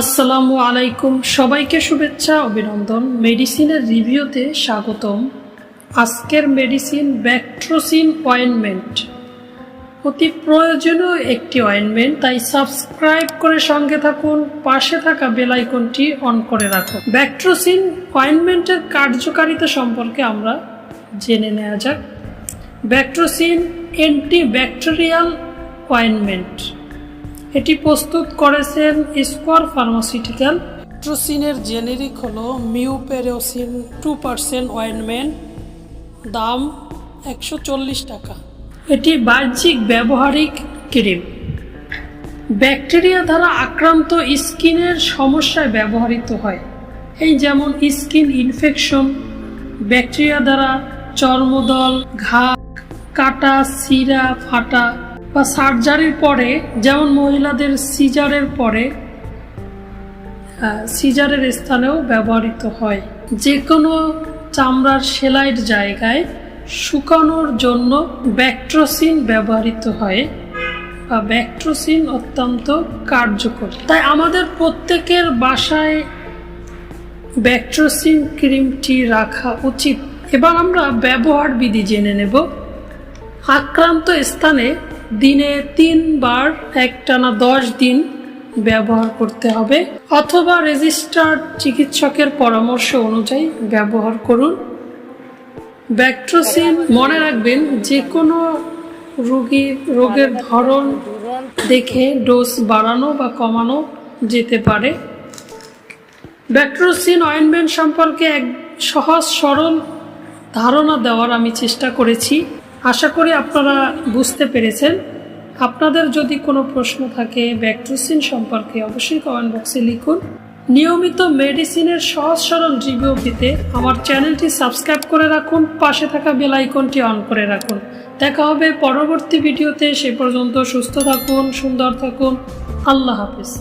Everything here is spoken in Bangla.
আসসালামু আলাইকুম। সবাইকে শুভেচ্ছা, অভিনন্দন। মেডিসিনের রিভিউতে স্বাগতম। আজকের মেডিসিন ব্যাকট্রোসিন অয়েনমেন্ট। অতি প্রয়োজনীয় একটি অয়েনমেন্ট, তাই সাবস্ক্রাইব করে সঙ্গে থাকুন, পাশে থাকা বেল আইকনটি অন করে রাখুন। ব্যাকট্রোসিন অয়েনমেন্টের কার্যকারিতা সম্পর্কে আমরা জেনে নেওয়া যাক। Bactrocin antibacterial ointment. এটি প্রস্তুত করেছেন স্কোয়ার ফার্মাসিউটিক্যাল। ট্রোসিনের জেনেরিক হল মিউপেরোসিন টু পার্সেন্ট অয়েনমেন্ট দাম একশো চল্লিশ টাকা। এটি বাহ্যিক ব্যবহারিক ক্রিম। ব্যাকটেরিয়া দ্বারা আক্রান্ত স্কিনের সমস্যায় ব্যবহৃত হয়। এই যেমন স্কিন ইনফেকশন ব্যাকটেরিয়া দ্বারা চর্মদল ঘা কাটা সিরা ফাটা বা সার্জারির পরে, যেমন মহিলাদের সিজারের পরে সিজারের স্থানেও ব্যবহৃত হয়। যে কোনো চামড়ার সেলাইয়ের জায়গায় শুকানোর জন্য ব্যাকট্রোসিন ব্যবহৃত হয় বা ব্যাকট্রোসিন অত্যন্ত কার্যকর। তাই আমাদের প্রত্যেকের বাসায় ব্যাকট্রোসিন ক্রিমটি রাখা উচিত। এবার আমরা ব্যবহার বিধি জেনে নেব। আক্রান্ত স্থানে দিনে তিনবার একটানা দশ দিন ব্যবহার করতে হবে, অথবা রেজিস্টার্ড চিকিৎসকের পরামর্শ অনুযায়ী ব্যবহার করুন। ব্যাকট্রোসিন মনে রাখবেন যে কোনো রোগী, রোগের ধরন দেখে ডোজ বাড়ানো বা কমানো যেতে পারে। ব্যাকট্রোসিন অয়েনমেন্ট সম্পর্কে এক সহজ সরল ধারণা দেওয়ার আমি চেষ্টা করেছি। আশা করি আপনারা বুঝতে পেরেছেন। আপনাদের যদি কোনো প্রশ্ন থাকে ব্যাকট্রোসিন সম্পর্কে অবশ্যই কমেন্ট বক্সে লিখুন। নিয়মিত মেডিসিনের সহজ সরল রিভিউ পেতে আমার চ্যানেলটি সাবস্ক্রাইব করে রাখুন, পাশে থাকা বেল আইকনটি অন করে রাখুন। দেখা হবে পরবর্তী ভিডিওতে সে পর্যন্ত সুস্থ থাকুন, সুন্দর থাকুন। আল্লাহ হাফিজ।